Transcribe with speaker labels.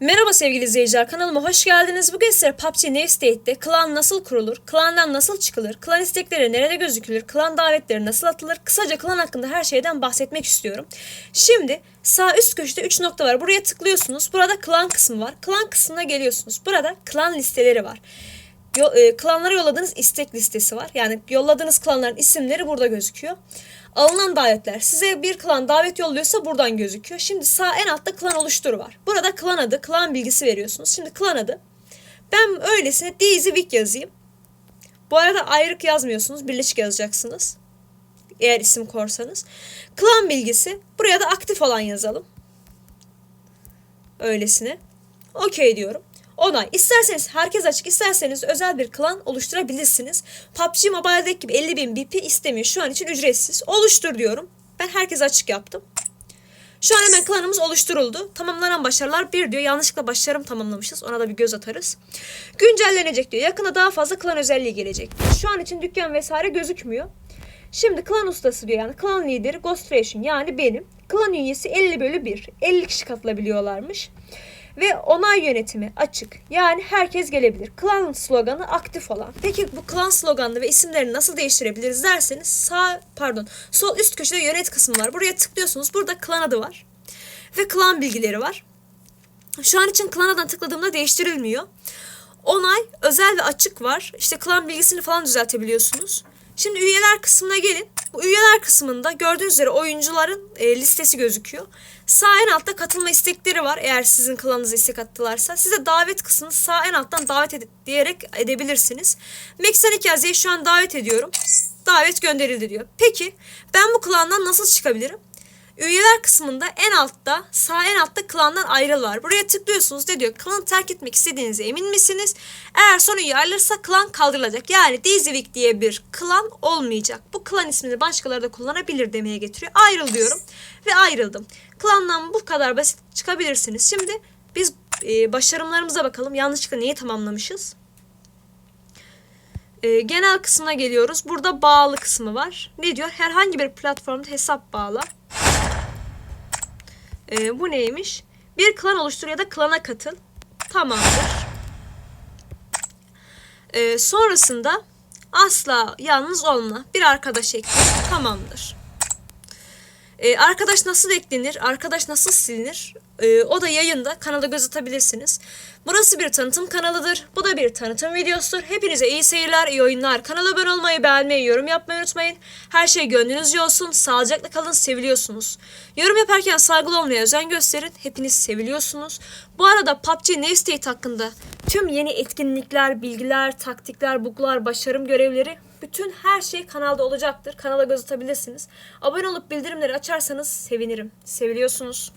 Speaker 1: Merhaba sevgili izleyiciler kanalıma hoş geldiniz. Bugün size PUBG New State'de klan nasıl kurulur, klandan nasıl çıkılır, klan istekleri nerede gözükülür, klan davetleri nasıl atılır, kısaca klan hakkında her şeyden bahsetmek istiyorum. Şimdi sağ üst köşede 3 nokta var. Buraya tıklıyorsunuz. Burada klan kısmı var. Klan kısmına geliyorsunuz. Burada klan listeleri var. Yo- e, klanlara yolladığınız istek listesi var. Yani yolladığınız klanların isimleri burada gözüküyor. Alınan davetler. Size bir klan davet yolluyorsa buradan gözüküyor. Şimdi sağ en altta klan oluştur var. Burada klan adı, klan bilgisi veriyorsunuz. Şimdi klan adı. Ben öylesine Daisy Wick yazayım. Bu arada ayrık yazmıyorsunuz. Birleşik yazacaksınız. Eğer isim korsanız. Klan bilgisi. Buraya da aktif olan yazalım. Öylesine. Okey diyorum. Onay. İsterseniz herkes açık, isterseniz özel bir klan oluşturabilirsiniz. PUBG Mobile'deki gibi 50.000 BP istemiyor. Şu an için ücretsiz. Oluştur diyorum. Ben herkes açık yaptım. Şu an hemen klanımız oluşturuldu. Tamamlanan başarılar 1 diyor. Yanlışlıkla başarım tamamlamışız. Ona da bir göz atarız. Güncellenecek diyor. Yakında daha fazla klan özelliği gelecek. Şu an için dükkan vesaire gözükmüyor. Şimdi klan ustası diyor yani klan lideri Ghost Ration yani benim. Klan üyesi 50 bölü 1. 50 kişi katılabiliyorlarmış. Ve onay yönetimi açık. Yani herkes gelebilir. Klan sloganı aktif olan. Peki bu klan sloganını ve isimlerini nasıl değiştirebiliriz derseniz sağ pardon sol üst köşede yönet kısmı var. Buraya tıklıyorsunuz. Burada klan adı var. Ve klan bilgileri var. Şu an için klan adına tıkladığımda değiştirilmiyor. Onay özel ve açık var. İşte klan bilgisini falan düzeltebiliyorsunuz. Şimdi üyeler kısmına gelin. Bu üyeler kısmında gördüğünüz üzere oyuncuların e, listesi gözüküyor. Sağ en altta katılma istekleri var. Eğer sizin klanınıza istek attılarsa. Size davet kısmını sağ en alttan davet ed- diyerek edebilirsiniz. Meksanik yazıyı şu an davet ediyorum. Davet gönderildi diyor. Peki ben bu klandan nasıl çıkabilirim? Üyeler kısmında en altta sağ en altta klandan ayrıl. Buraya tıklıyorsunuz ne diyor? Klanı terk etmek istediğinize emin misiniz? Eğer son üye ayrılırsa klan kaldırılacak. Yani Dizivik diye bir klan olmayacak. Bu klan ismini başkaları da kullanabilir demeye getiriyor. Ayrıl diyorum ve ayrıldım. Klandan bu kadar basit çıkabilirsiniz. Şimdi biz e, başarımlarımıza bakalım. Yanlışlıkla neyi tamamlamışız? E, genel kısmına geliyoruz. Burada bağlı kısmı var. Ne diyor? Herhangi bir platformda hesap bağla. Ee, bu neymiş? Bir klan oluştur ya da klana katıl. Tamamdır. Ee, sonrasında asla yalnız olma. Bir arkadaş ekle. Tamamdır. Ee, arkadaş nasıl eklenir? Arkadaş nasıl silinir? Ee, o da yayında. Kanala göz atabilirsiniz. Burası bir tanıtım kanalıdır. Bu da bir tanıtım videosudur. Hepinize iyi seyirler, iyi oyunlar. Kanala abone olmayı, beğenmeyi, yorum yapmayı unutmayın. Her şey gönlünüzce olsun. Sağlıcakla kalın, seviliyorsunuz. Yorum yaparken saygılı olmaya özen gösterin. Hepiniz seviliyorsunuz. Bu arada PUBG State hakkında tüm yeni etkinlikler, bilgiler, taktikler, buglar, başarım görevleri bütün her şey kanalda olacaktır. Kanala göz atabilirsiniz. Abone olup bildirimleri açarsanız sevinirim. Seviliyorsunuz.